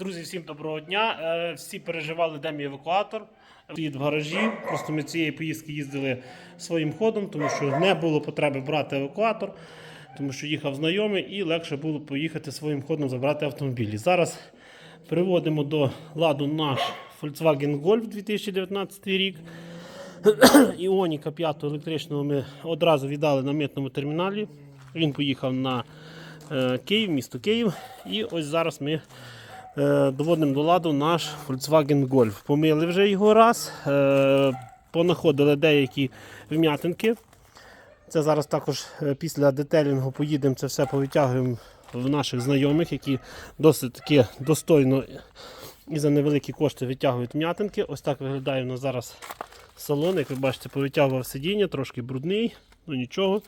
Друзі, всім доброго дня. Е, Всі переживали, де мій евакуатор. Стоїть в гаражі. Просто ми цієї поїздки їздили своїм ходом, тому що не було потреби брати евакуатор, тому що їхав знайомий і легше було поїхати своїм ходом забрати автомобілі. Зараз приводимо до ладу наш Volkswagen Golf 2019 рік. Іоніка 5 електричного ми одразу віддали на митному терміналі. Він поїхав на е, Київ, місто Київ. І ось зараз ми доводимо до ладу наш Volkswagen Golf. Помили вже його раз, е, понаходили деякі вм'ятинки. Це зараз також е, після детелінгу поїдемо це все повитягуємо в наших знайомих, які досить таки достойно і за невеликі кошти витягують м'ятинки. Ось так виглядає у нас зараз салон. Як ви бачите, повитягував сидіння, трошки брудний, ну нічого,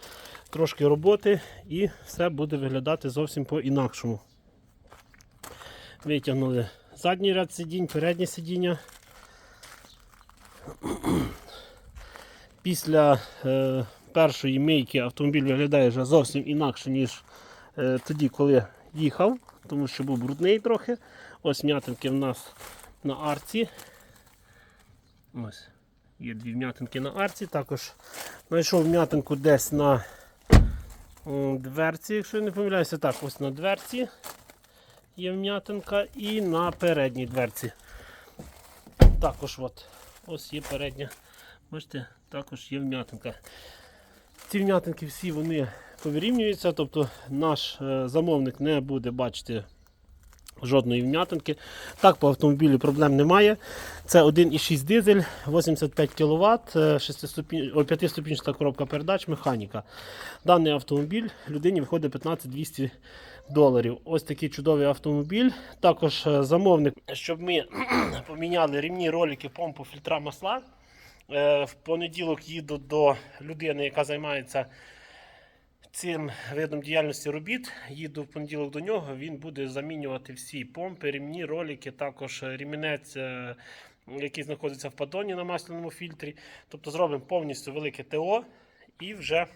трошки роботи і все буде виглядати зовсім по-інакшому. Витягнули задній ряд сидінь, переднє сидіння. Після е, першої мийки автомобіль виглядає вже зовсім інакше, ніж е, тоді, коли їхав, тому що був брудний трохи. Ось м'ятинки в нас на арці. Ось. Є дві вм'ятинки на арці. Також знайшов м'ятинку десь на дверці, якщо я не помиляюся, так, ось на дверці є вм'ятинка і на передній дверці. Також от, ось є передня. Бачите, також є вм'ятинка. Ці вм'ятинки всі вони повирівнюються, тобто наш е, замовник не буде бачити жодної вм'ятинки. Так, по автомобілю проблем немає. Це 1,6 дизель, 85 кВт, 5-ступінчата коробка передач, механіка. Даний автомобіль людині виходить 15 200 доларів. Ось такий чудовий автомобіль. Також е, замовник, щоб ми поміняли рівні ролики, помпу, фільтра масла. Е, В понеділок їду до людини, яка займається цим видом діяльності робіт. Їду в понеділок до нього. Він буде замінювати всі помпи, рівні, ролики, також ремінець, е, який знаходиться в падоні на масляному фільтрі. Тобто зробимо повністю велике ТО і вже.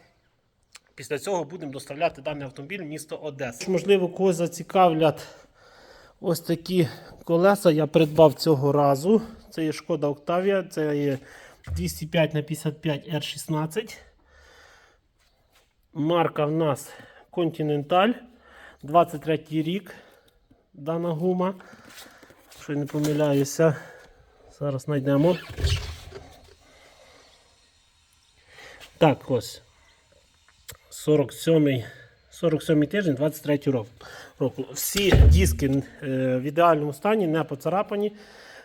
Після цього будемо доставляти даний автомобіль в місто Одеса. Можливо, когось зацікавлять ось такі колеса. Я придбав цього разу. Це є шкода Октавія, це є 205 на 55 R16. Марка в нас Continental. 23 рік. Дана гума. Якщо не помиляюся, зараз знайдемо. Так, ось. 47 47 тиждень 23 рок- року. Всі диски е, в ідеальному стані, не поцарапані.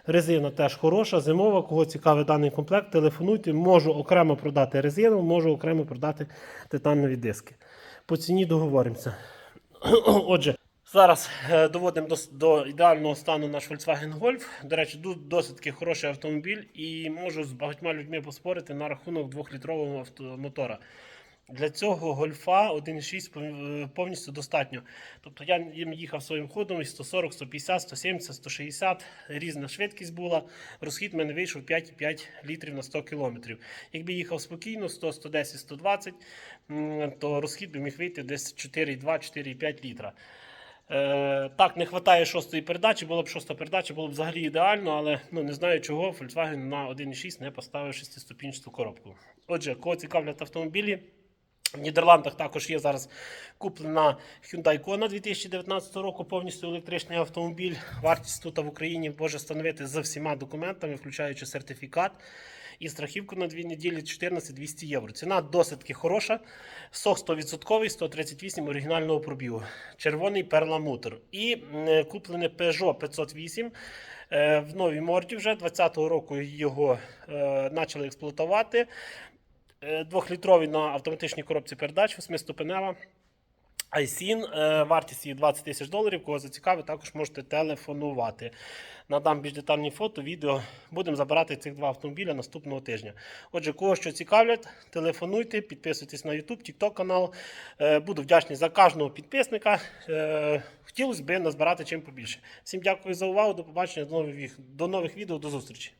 Резина теж хороша, зимова. Кого цікавий даний комплект, телефонуйте. Можу окремо продати резину, можу окремо продати титанові диски. По ціні договоримося. Отже, зараз е, доводимо до, до ідеального стану наш Volkswagen Golf. До речі, досить хороший автомобіль і можу з багатьма людьми поспорити на рахунок 2-літрового автомотора. Для цього гольфа 1.6 повністю достатньо. Тобто я їм їхав своїм ходом і 140, 150, 170, 160, різна швидкість була. Розхід в мене вийшов 5,5 літрів на 100 кілометрів. Якби їхав спокійно, 100, 110, 120, то розхід би міг вийти десь 4,2, 4,5 літра. Е, так, не вистачає шостої передачі, було б шоста передача, було б взагалі ідеально, але ну, не знаю чого Volkswagen на 1.6 не поставив шестиступінчату коробку. Отже, кого цікавлять автомобілі, в Нідерландах також є зараз куплена Hyundai Kona 2019 року, повністю електричний автомобіль. Вартість тут в Україні може становити з всіма документами, включаючи сертифікат. І страхівку на дві неділі 14 200 євро. Ціна досить хороша. Сок 100%, 138 оригінального пробігу. Червоний перламутр. І куплене Peugeot 508 е, в новій морді вже 2020 року його е, почали експлуатувати. Е, Двохлітровий на автоматичній коробці передач, восьмиступенева. Айсін, е, вартість її 20 тисяч доларів. Кого зацікавить, також можете телефонувати. Надам більш детальні фото, відео. Будемо забирати цих два автомобіля наступного тижня. Отже, кого що цікавлять, телефонуйте, підписуйтесь на YouTube, TikTok канал. Е, Буду вдячний за кожного підписника. Хотілося б назбирати чим побільше. Всім дякую за увагу. До побачення, до нових, до нових відео, до зустрічі.